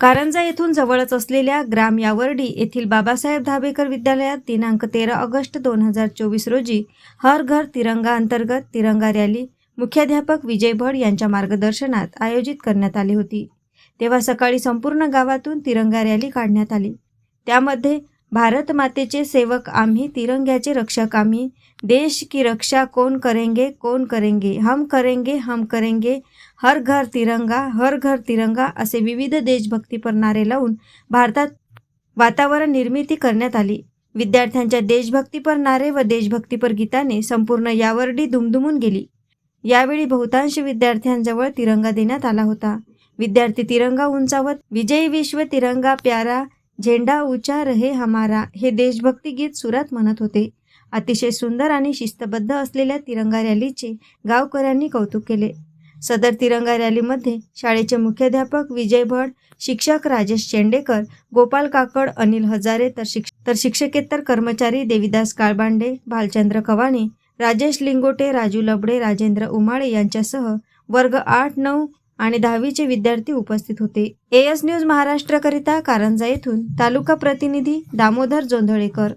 कारंजा येथून जवळच असलेल्या ग्राम यावर्डी येथील बाबासाहेब धाबेकर विद्यालयात दिनांक तेरा ऑगस्ट दोन हजार चोवीस रोजी हर घर तिरंगा अंतर्गत तिरंगा रॅली मुख्याध्यापक विजय भड यांच्या मार्गदर्शनात आयोजित करण्यात आली होती. तेव्हा सकाळी संपूर्ण गावातून तिरंगा रॅली काढण्यात आली. त्यामध्ये भारत मातेचे सेवक आम्ही तिरंग्याचे रक्षक आम्ही. देश की रक्षा कोण करेंगे कोण करेंगे? हम करेंगे हम करेंगे. हर घर तिरंगा हर घर तिरंगा असे विविध देशभक्तीपर नारे लावून भारतात वातावरण निर्मिती करण्यात आली. विद्यार्थ्यांच्या देशभक्तीपर नारे व देशभक्तीपर गीताने संपूर्ण यावर्डी दुमदुमून गेली. यावेळी बहुतांश विद्यार्थ्यांजवळ तिरंगा देण्यात आला होता. विद्यार्थी तिरंगा उंचावत विजयी विश्व तिरंगा प्यारा झेंडा उचा रहे हमारा हे देशभक्ती गीत सुरात म्हणत होते. अतिशय सुंदर आणि शिस्तबद्ध असलेल्या तिरंगा रॅलीचे गावकऱ्यांनी कौतुक केले. सदर तिरंगा रॅलीमध्ये शाळेचे मुख्याध्यापक विजय भड शिक्षक राजेश चेंडेकर गोपाल काकड अनिल हजारे तर शिक्ष तर शिक्षकेतर कर्मचारी देविदास काळबांडे भालचंद्र कवाणे राजेश लिंगोटे राजू लबडे राजेंद्र उमाळे यांच्यासह वर्ग आठ नऊ आणि दहावीचे विद्यार्थी उपस्थित होते. एएस न्यूज महाराष्ट्रकरिता कारंजा येथून तालुका प्रतिनिधी दामोदर जोंधळेकर.